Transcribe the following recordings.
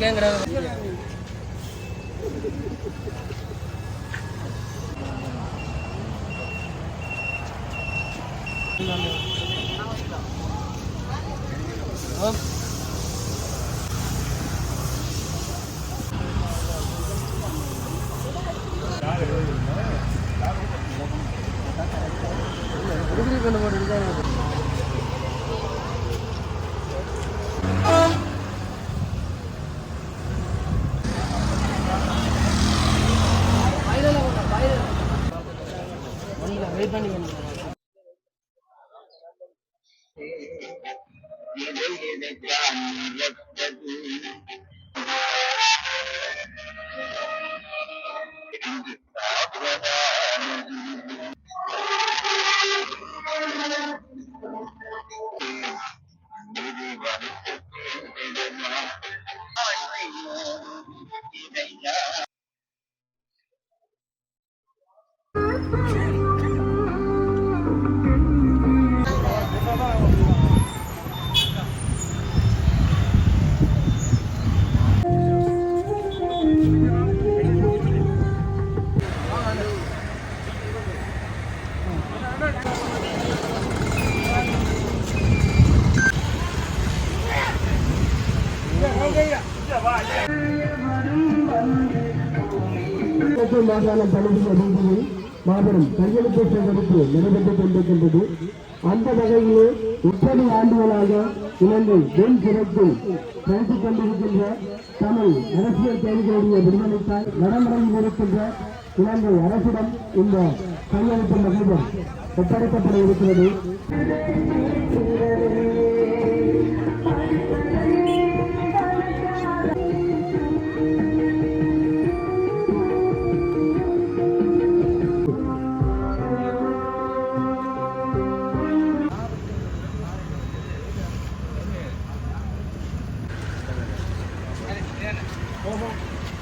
கிழக்கு மாகாண பணிகள் ரீதியில் மாபெரும் கையெழுத்து சேகரிப்பு நடைபெற்றுக் கொண்டிருக்கின்றது. அந்த வகையிலே முப்பது ஆண்டுகளாக இலங்கை வெண் சிறப்பில் பேசிக் கொண்டிருக்கின்ற தமிழ் அரசியல் கைதிகளுடைய விடுதலைத்தால் நடைமுறையில் இருக்கின்ற இலங்கை அரசிடம் இந்த கையெழுத்து மகிழ்வு ஒப்படைக்கப்பட இருக்கிறது.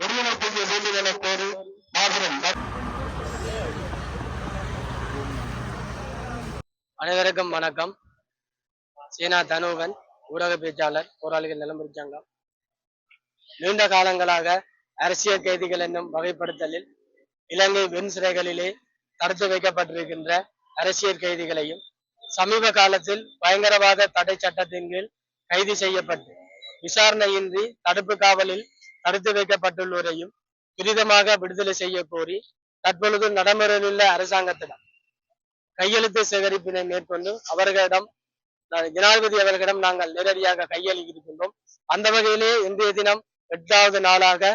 கோரி மாபெரும் அனைவருக்கும் வணக்கம். சீனா தனுவன் ஊடக பேச்சாளர் போராளிகள் நிலம்பரி சங்கம் நீண்ட காலங்களாக அரசியல் கைதிகள் என்னும் வகைப்படுத்தலில் இலங்கை வெண் சிறைகளிலே தடுத்து வைக்கப்பட்டிருக்கின்ற அரசியல் கைதிகளையும் சமீப காலத்தில் பயங்கரவாத தடை சட்டத்தின் கீழ் கைது செய்யப்பட்டு விசாரணையின்றி தடுப்பு காவலில் தடுத்து வைக்கப்பட்டுள்ளோரையும் துரிதமாக விடுதலை செய்ய கோரி தற்பொழுது நடைமுறையில் உள்ள அரசாங்கத்திடம் கையெழுத்து சேகரிப்பினை மேற்கொண்டு அவர்களிடம் ஜனாதிபதி அவர்களிடம் நாங்கள் நேரடியாக கையளிக்கின்றோம் அந்த வகையிலே இன்றைய தினம் எட்டாவது நாளாக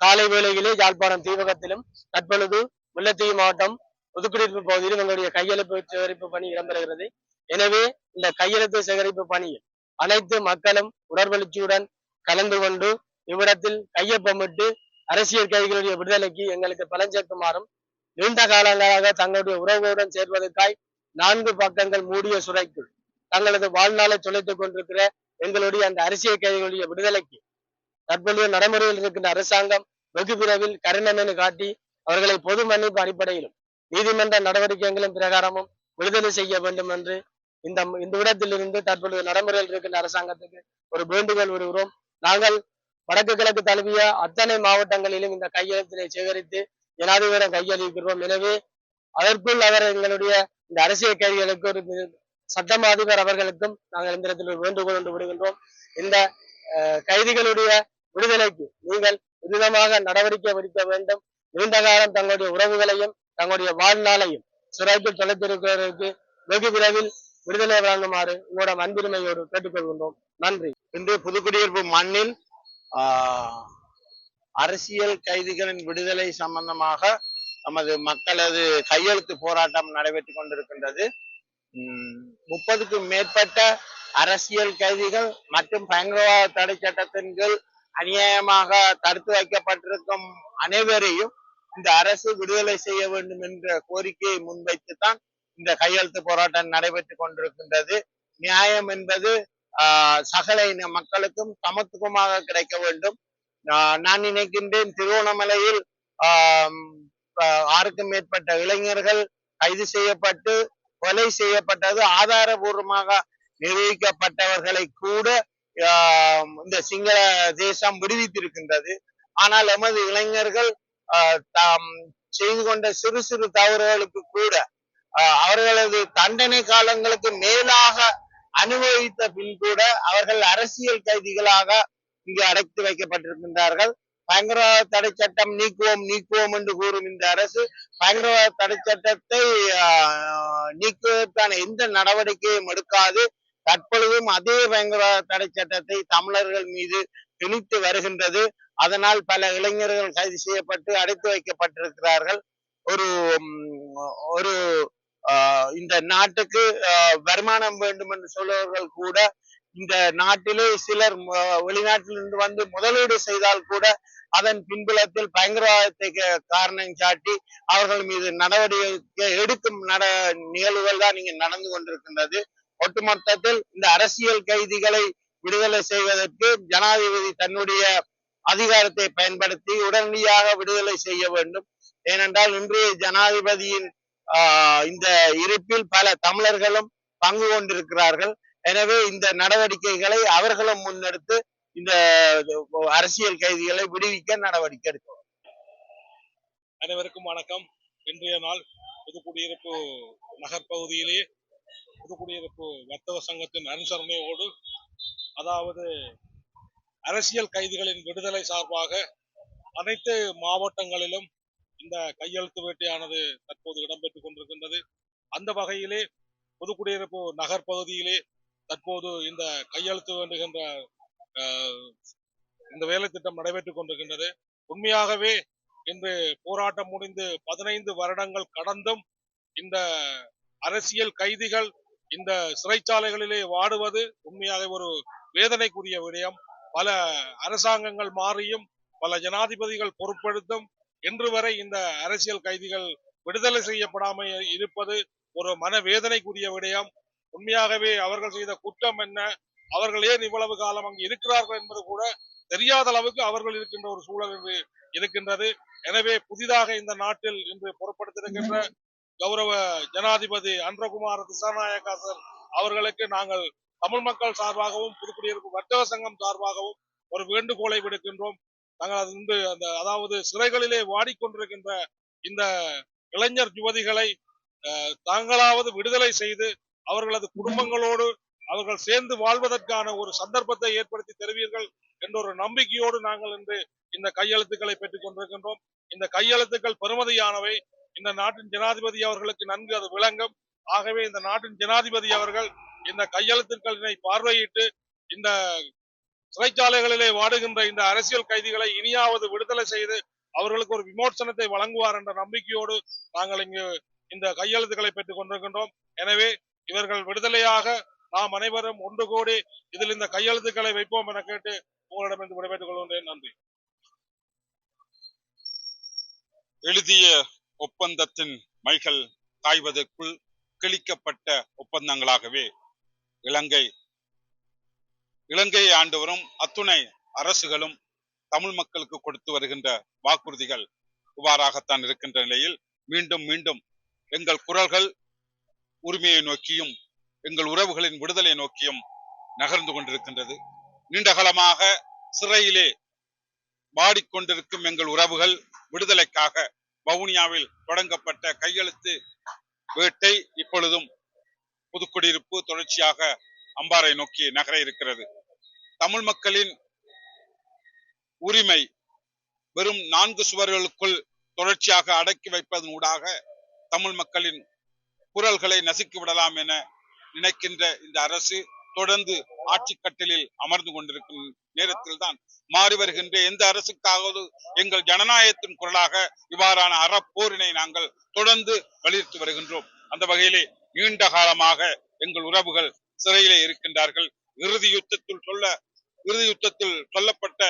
காலை வேளையிலே யாழ்ப்பாணம் தீவகத்திலும் தற்பொழுது முல்லைத்தீவு மாவட்டம் புதுக்குடியிருப்பு பகுதியிலும் எங்களுடைய கையெழுப்பு சேகரிப்பு பணி இடம்பெறுகிறது. எனவே இந்த கையெழுத்து சேகரிப்பு பணியில் அனைத்து மக்களும் உடற்பயிற்சியுடன் கலந்து கொண்டு இவ்விடத்தில் கையொப்பமிட்டு அரசியல் கைதிகளுடைய விடுதலைக்கு எங்களுக்கு பலஞ்சேர்க்குமாறும் நீண்ட காலங்களாக தங்களுடைய உறவுகளுடன் சேர்வதற்காய் நான்கு பக்கங்கள் மூடிய சுரைக்குள் தங்களது வாழ்நாளை தொலைத்துக் கொண்டிருக்கிற எங்களுடைய அந்த அரசியல் கைதிகளுடைய விடுதலைக்கு தற்பொழுது நடைமுறையில் இருக்கின்ற அரசாங்கம் வெகு விரைவில் காட்டி அவர்களை பொது மன்னிப்பு அடிப்படையிலும் நீதிமன்ற நடவடிக்கைகளின் பிரகாரமும் விடுதலை செய்ய வேண்டும் என்று இந்த இந்த இடத்திலிருந்து தற்பொழுது நடைமுறையில் இருக்கின்ற அரசாங்கத்துக்கு ஒரு வேண்டுகோள் விடுகிறோம் நாங்கள் வடக்கு கிழக்கு தழுவிய அத்தனை மாவட்டங்களிலும் இந்த கையெழுத்தினை சேகரித்து ஜனாதிபதியிடம் கையளிக்கிறோம் எனவே அதற்குள் அவர் எங்களுடைய இந்த அரசியல் கைதிகளுக்கு ஒரு சட்டம் அதிபர் அவர்களுக்கும் நாங்கள் இந்த இடத்தில் வேண்டுகோள் என்று விடுகின்றோம். இந்த கைதிகளுடைய விடுதலைக்கு நீங்கள் உரிதமாக நடவடிக்கை எடுக்க வேண்டும். நீண்ட காலம் தங்களுடைய உறவுகளையும் தங்களுடைய வாழ்நாளையும் சிறைக்கு தொலைத்திருக்கிறவர்களுக்கு வெகு விரைவில் விடுதலை வழங்குமாறு உங்களோட அன்பிருமையோடு கேட்டுக்கொள்கின்றோம். நன்றி. இன்று புதுக்குடியிருப்பு மண்ணில் அரசியல் கைதிகளின் விடுதலை சம்பந்தமாக நமது மக்களது கையெழுத்து போராட்டம் நடைபெற்றுக் கொண்டிருக்கின்றது. உம், முப்பதுக்கும் மேற்பட்ட அரசியல் கைதிகள் மற்றும் பயங்கரவாத தடை சட்டத்தின் கீழ் அநியாயமாக தடுத்து வைக்கப்பட்டிருக்கும் அனைவரையும் இந்த அரசு விடுதலை செய்ய வேண்டும் என்ற கோரிக்கையை முன்வைத்துத்தான் இந்த கையெழுத்து போராட்டம் நடைபெற்றுக் கொண்டிருக்கின்றது. நியாயம் என்பது சகல இன மக்களுக்கும் சமத்துவமாக கிடைக்க வேண்டும். நான் நினைக்கின்றேன் திருவோணமலையில் ஆறுக்கும் மேற்பட்ட இளைஞர்கள் கைது செய்யப்பட்டு கொலை செய்யப்பட்டது ஆதாரபூர்வமாக நிரூபிக்கப்பட்டவர்களை கூட ஆஹ் இந்த சிங்கள தேசம் விடுவித்திருக்கின்றது. ஆனால் எமது இளைஞர்கள் ஆஹ் தாம் செய்து கொண்ட சிறு சிறு தவறுகளுக்கு கூட ஆஹ் அவர்களது தண்டனை காலங்களுக்கு மேலாக அனுபவித்த பின் கூட அவர்கள் அரசியல் கைதிகளாக இங்கு அடைத்து வைக்கப்பட்டிருக்கின்றார்கள். பயங்கரவாத தடை சட்டம் நீக்குவோம் நீக்குவோம் என்று கூறும் இந்த அரசு பயங்கரவாத தடை சட்டத்தை நீக்குவதற்கான எந்த நடவடிக்கையும் எடுக்காது. தற்பொழுதும் அதே பயங்கரவாத தடை சட்டத்தை தமிழர்கள் மீது திணித்து வருகின்றது. அதனால் பல இளைஞர்கள் கைது செய்யப்பட்டு அடைத்து வைக்கப்பட்டிருக்கிறார்கள். ஒரு ஒரு இந்த நாட்டுக்கு வருமானம் வேண்டும் என்று சொல்பவர்கள் கூட இந்த நாட்டிலே சிலர் வெளிநாட்டிலிருந்து வந்து முதலீடு செய்தால் கூட அதன் பின்புலத்தில் பயங்கரவாதத்தை காரணம் சாட்டி அவர்கள் மீது நடவடிக்கை எடுக்கும் நட நிகழ்வுகள் தான் இங்கு நடந்து கொண்டிருக்கின்றது. ஒட்டுமொத்தத்தில் இந்த அரசியல் கைதிகளை விடுதலை செய்வதற்கு ஜனாதிபதி தன்னுடைய அதிகாரத்தை பயன்படுத்தி உடனடியாக விடுதலை செய்ய வேண்டும். ஏனென்றால் இன்றைய ஜனாதிபதியின் இந்த இருப்பில் பல தமிழர்களும் பங்கு கொண்டிருக்கிறார்கள். எனவே இந்த நடவடிக்கைகளை அவர்களும் முன்னெடுத்து இந்த அரசியல் கைதிகளை விடுவிக்க நடவடிக்கை எடுக்கும் அனைவருக்கும் வணக்கம். இன்றைய நாள் புதுக்குடியிருப்பு புது புதுக்குடியிருப்பு வர்த்தக சங்கத்தின் அனுசரணையோடு அதாவது அரசியல் கைதிகளின் விடுதலை சார்பாக அனைத்து மாவட்டங்களிலும் இந்த கையெழுத்து வேட்டையானது தற்போது இடம்பெற்றுக் கொண்டிருக்கின்றது. அந்த வகையிலே புதுக்குடியிருப்பு நகர் பகுதியிலே தற்போது இந்த கையெழுத்து வேண்டுகின்ற இந்த வேலை திட்டம் நடைபெற்றுக் கொண்டிருக்கின்றது. உண்மையாகவே இன்று போராட்டம் முடிந்து பதினைந்து வருடங்கள் கடந்தும் இந்த அரசியல் கைதிகள் இந்த சிறைச்சாலைகளிலே வாடுவது உண்மையாக ஒரு வேதனைக்குரிய விடயம். பல அரசாங்கங்கள் மாறியும் பல ஜனாதிபதிகள் பொறுப்பெடுத்தும் இன்று வரை இந்த அரசியல் கைதிகள் விடுதலை செய்யப்படாமல் இருப்பது ஒரு மனவேதனைக்குரிய விடயம். உண்மையாகவே அவர்கள் செய்த குற்றம் என்ன? அவர்கள் ஏன் இவ்வளவு காலம் அங்கு இருக்கிறார்கள் என்பது கூட தெரியாத அளவுக்கு அவர்கள் இருக்கின்ற ஒரு சூழல் என்று இருக்கின்றது. எனவே புதிதாக இந்த நாட்டில் இன்று பொறுப்படுத்திருக்கின்ற கௌரவ ஜனாதிபதி அன்றகுமார் திசாநாயக்கா சார் அவர்களுக்கு நாங்கள் தமிழ் மக்கள் சார்பாகவும் புதுக்குடியிருப்பு வர்த்தக சங்கம் சார்பாகவும் ஒரு வேண்டுகோளை விடுக்கின்றோம். நாங்கள் அது அந்த அதாவது சிறைகளிலே வாடிக்கொண்டிருக்கின்ற இந்த இளைஞர் யுவதிகளை அஹ், தாங்களாவது விடுதலை செய்து அவர்களது குடும்பங்களோடு அவர்கள் சேர்ந்து வாழ்வதற்கான ஒரு சந்தர்ப்பத்தை ஏற்படுத்தி தருவீர்கள் என்ற ஒரு நம்பிக்கையோடு நாங்கள் இன்று இந்த கையெழுத்துக்களை பெற்றுக் கொண்டிருக்கின்றோம். இந்த கையெழுத்துக்கள் பெருமதியானவை இந்த நாட்டின் ஜனாதிபதி அவர்களுக்கு நன்கு அது விளங்கும். ஆகவே இந்த நாட்டின் ஜனாதிபதி அவர்கள் இந்த கையெழுத்துக்களினை பார்வையிட்டு இந்த சிறைச்சாலைகளிலே வாடுகின்ற இந்த அரசியல் கைதிகளை இனியாவது விடுதலை செய்து அவர்களுக்கு ஒரு விமோசனத்தை வழங்குவார் என்ற நம்பிக்கையோடு நாங்கள் இங்கு இந்த கையெழுத்துக்களை பெற்றுக் கொண்டிருக்கின்றோம். எனவே இவர்கள் விடுதலையாக நாம் அனைவரும் ஒன்று கூடி இதில் இந்த கையெழுத்துக்களை வைப்போம் என கேட்டு உங்களிடமிருந்து விடைபெற்றுக் கொள்கின்றேன். நன்றி. எழுதிய ஒப்பந்தத்தின் மைகள் காய்வதற்குள் கிழிக்கப்பட்ட ஒப்பந்தங்களாகவே இலங்கை இலங்கையை ஆண்டு வரும் அத்துணை அரசுகளும் தமிழ் மக்களுக்கு கொடுத்து வருகின்ற வாக்குறுதிகள் இவ்வாறாகத்தான் இருக்கின்ற நிலையில் மீண்டும் மீண்டும் எங்கள் குரல்கள் உரிமையை நோக்கியும் எங்கள் உறவுகளின் விடுதலை நோக்கியும் நகர்ந்து கொண்டிருக்கின்றது. நீண்டகாலமாக சிறையிலே வாடிக்கொண்டிருக்கும் எங்கள் உறவுகள் விடுதலைக்காக வவுனியாவில் தொடங்கப்பட்ட கையெழுத்து வேட்டை இப்பொழுதும் புதுக்குடியிருப்பு தொடர்ச்சியாக அம்பாறை நோக்கி நகர இருக்கிறது. தமிழ் மக்களின் உரிமை வெறும் நான்கு சுவர்களுக்குள் தொடர்ச்சியாக அடக்கி வைப்பதன் ஊடாக தமிழ் மக்களின் குரல்களை நசுக்கி விடலாம் என நினைக்கின்ற இந்த அரசு தொடர்ந்து ஆட்சி கட்டலில் அமர்ந்து கொண்டிருக்கும் நேரத்தில் தான் மாறி வருகின்ற எந்த அரசுக்காவது எங்கள் ஜனநாயகத்தின் குரலாக இவ்வாறான அறப்போரினை நாங்கள் தொடர்ந்து வலியுறுத்தி வருகின்றோம். அந்த வகையிலே நீண்ட காலமாக எங்கள் உறவுகள் சிறையிலே இருக்கின்றார்கள். இறுதி யுத்தத்தில் சொல்ல இறுதி யுத்தத்தில் சொல்லப்பட்ட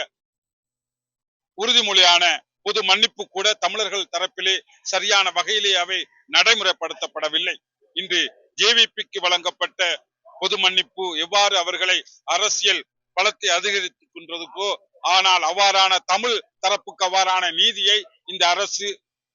உறுதிமொழியான பொது மன்னிப்பு கூட தமிழர்கள் தரப்பிலே சரியான வகையிலே அவை நடைமுறைப்படுத்தப்படவில்லை. இன்று ஜேவிபிக்கு வழங்கப்பட்ட பொது மன்னிப்பு எவ்வாறு அவர்களை அரசியல் பலத்தை அதிகரித்துக் கொண்டதுக்கோ ஆனால் அவ்வாறான தமிழ் தரப்புக்கு அவ்வாறான நீதியை இந்த அரசு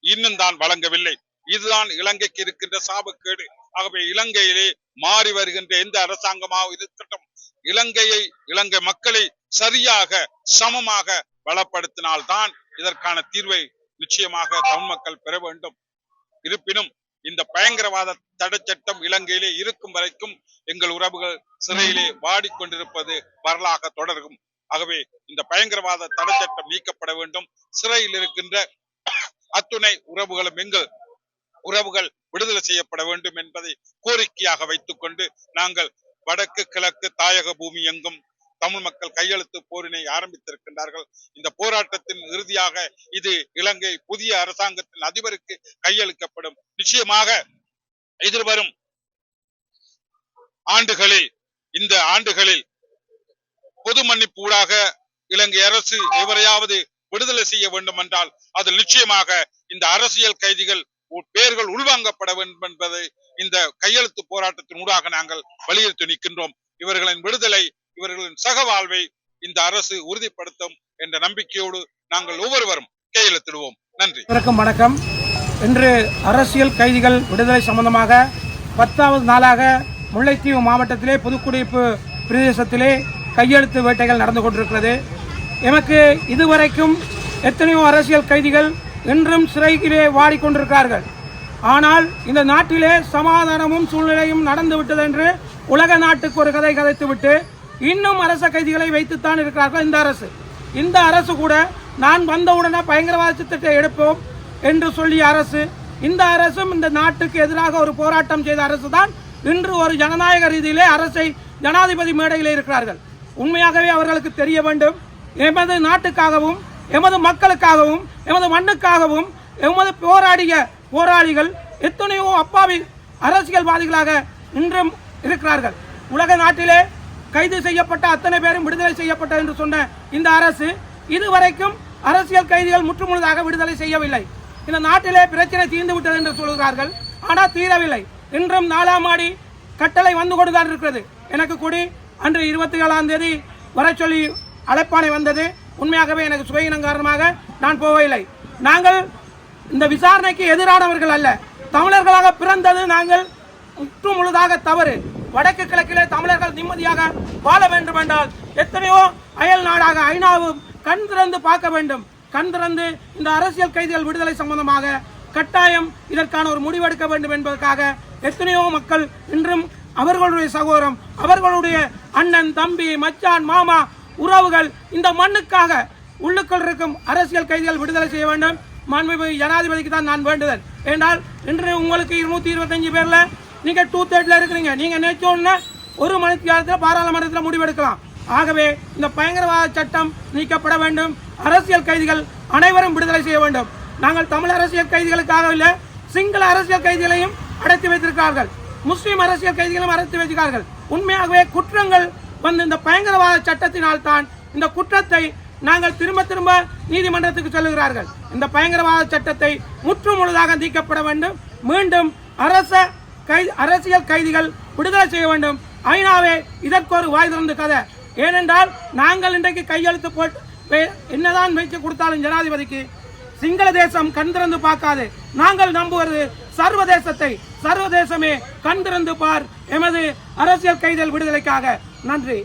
இன்னும் தான் வழங்கவில்லை. இதுதான் இலங்கைக்கு இருக்கின்ற சாபக்கேடு. ஆகவே இலங்கையிலே மாறி வருகின்ற எந்த அரசாங்கமாக இருக்கட்டும் இலங்கையை இலங்கை மக்களை சரியாக சமமாக பலப்படுத்தினால்தான் இதற்கான தீர்வை நிச்சயமாக தமிழ் மக்கள் பெற வேண்டும். இருப்பினும் இந்த பயங்கரவாத தடை சட்டம் இலங்கையிலே இருக்கும் வரைக்கும் எங்கள் உறவுகள் சிறையிலே வாடிக்கொண்டிருப்பது வரலாக தொடரும் ஆகவே இந்த பயங்கரவாத தடை சட்டம் நீக்கப்பட வேண்டும். சிறையில் இருக்கின்ற அத்துணை உறவுகளும் எங்கள் உறவுகள் விடுதலை செய்யப்பட வேண்டும் என்பதை கோரிக்கையாக வைத்துக் கொண்டு நாங்கள் வடக்கு கிழக்கு தாயக பூமி எங்கும் தமிழ் மக்கள் கையெழுத்து போரினை ஆரம்பித்திருக்கின்றார்கள். இந்த போராட்டத்தின் இறுதியாக இது இலங்கை புதிய அரசாங்கத்தின் அதிபருக்கு கையளிக்கப்படும். நிச்சயமாக எதிர்வரும் ஆண்டுகளில் இந்த ஆண்டுகளில் பொது மன்னிப்பு ஊடாக இலங்கை அரசு எவரையாவது விடுதலை செய்ய வேண்டும் என்றால் அது நிச்சயமாக இந்த அரசியல் கைதிகள் உ- பெயர்கள் உள்வாங்கப்பட வேண்டும் என்பதை இந்த கையெழுத்து போராட்டத்தின் ஊடாக நாங்கள் வலியுறுத்தி நிற்கின்றோம். இவர்களின் விடுதலை இவர்களின் சக வாழ்வை இந்த அரசு உறுதிப்படுத்தும் என்ற நம்பிக்கையோடு நாங்கள் ஒவ்வொருவரும் கையெழுத்திடுவோம். நன்றி. வணக்கம் வணக்கம். இன்று அரசியல் கைதிகள் விடுதலை சம்பந்தமாக பத்தாவது நாளாக முல்லைத்தீவு மாவட்டத்திலே புதுக்குடியிருப்பு பிரதேசத்திலே கையெழுத்து வேட்டைகள் நடந்து கொண்டிருக்கிறது. எமக்கு இதுவரைக்கும் எத்தனையோ அரசியல் கைதிகள் இன்றும் சிறையிலே வாடிக்கொண்டிருக்கிறார்கள் ஆனால் இந்த நாட்டிலே சமாதானமும் சூழ்நிலையும் நடந்துவிட்டது என்று உலக நாட்டுக்கு ஒரு கதை கதைத்துவிட்டு இன்னும் அரச கைதிகளை வைத்துத்தான் இருக்கிறார்கள் இந்த அரசு. இந்த அரசு கூட நான் வந்தவுடனே பயங்கரவாத திட்டத்தை எடுப்போம் என்று சொல்லிய அரசு இந்த அரசும் இந்த நாட்டுக்கு எதிராக ஒரு போராட்டம் செய்த அரசு தான் இன்று ஒரு ஜனநாயக ரீதியிலே அரசை ஜனாதிபதி மேடையிலே இருக்கிறார்கள். உண்மையாகவே அவர்களுக்கு தெரிய வேண்டும் எமது நாட்டுக்காகவும் எமது மக்களுக்காகவும் எமது மண்ணுக்காகவும் எமது போராடிய போராளிகள் எத்தனையோ அப்பாவி அரசியல்வாதிகளாக இன்றும் இருக்கிறார்கள். உலக நாட்டிலே கைது செய்யப்பட்ட அத்தனை பேரும் விடுதலை செய்யப்பட்ட என்று சொன்ன இந்த அரசு இதுவரைக்கும் அரசியல் கைதிகள் முற்றுமுழுதாக விடுதலை செய்யவில்லை. இந்த நாட்டிலே பிரச்சனை தீர்ந்து விட்டது என்று சொல்கிறார்கள். ஆனால் தீரவில்லை. இன்றும் நாலாம் ஆடி கட்டளை வந்து கொண்டுதான் இருக்கிறது. எனக்கு கூடி அன்று இருபத்தி ஏழாம் தேதி வர சொல்லி அழைப்பானை வந்தது. உண்மையாகவே எனக்கு சுவையினம் காரணமாக நான் போகவில்லை. நாங்கள் இந்த விசாரணைக்கு எதிரானவர்கள் அல்ல. தமிழர்களாக பிறந்தது நாங்கள் முற்று முழுதாக தவறு. வடக்கு கிழக்கிலே தமிழர்கள் நிம்மதியாக வாழ வேண்டும் என்றால் எத்தனையோ அயல் நாடாக ஐநாவும் கண் திறந்து பார்க்க வேண்டும். கண் திறந்து இந்த அரசியல் கைதிகள் விடுதலை சம்பந்தமாக கட்டாயம் இதற்கான ஒரு முடிவெடுக்க வேண்டும் என்பதற்காக எத்தனையோ மக்கள் இன்றும் அவர்களுடைய சகோதரம் அவர்களுடைய அண்ணன் தம்பி மச்சான் மாமா உறவுகள் இந்த மண்ணுக்காக உள்ளுக்குள் இருக்கும் அரசியல் கைதிகள் விடுதலை செய்ய வேண்டும். மாண்புமிகு ஜனாதிபதிக்கு தான் நான் வேண்டுதல். ஏனால் இன்று உங்களுக்கு இருநூத்தி இருபத்தஞ்சு பேர்ல நீங்க டூ தேர்ட்ல இருக்கிறீங்க. நீங்க நினைச்சோன்னு ஒரு மணி காலத்தில் பாராளுமன்றத்தில் முடிவெடுக்கலாம். ஆகவே இந்த பயங்கரவாத சட்டம் நீக்கப்பட வேண்டும். அரசியல் கைதிகள் அனைவரும் விடுதலை செய்ய வேண்டும். நாங்கள் தமிழ் அரசியல் கைதிகளுக்காக இல்லை சிங்கள அரசியல் கைதிகளையும் அடைத்து வைத்திருக்கிறார்கள். முஸ்லீம் அரசியல் கைதிகளும் அடைத்து வைத்திருக்கிறார்கள். உண்மையாகவே குற்றங்கள் வந்து இந்த பயங்கரவாத சட்டத்தினால் தான் இந்த குற்றத்தை நாங்கள் திரும்ப திரும்ப நீதிமன்றத்துக்கு சொல்லுகிறார்கள். இந்த பயங்கரவாத சட்டத்தை முற்று முழுதாக நீக்கப்பட வேண்டும். மீண்டும் அரச கை அரசியல் கைதிகள் விடுதலை செய்ய வேண்டும். ஐநாவே இதற்கு ஒரு வாய் திறந்து கதை. ஏனென்றால் நாங்கள் இன்றைக்கு கையெழுத்து போட்டு என்னதான் வைத்து கொடுத்தாலும் ஜனாதிபதிக்கு சிங்கள தேசம் கண் திறந்து பார்க்காது. நாங்கள் நம்புவது சர்வதேசத்தை சர்வதேசமே கண் திறந்து பார் எமது அரசியல் கைதல் விடுதலைக்காக. நன்றி.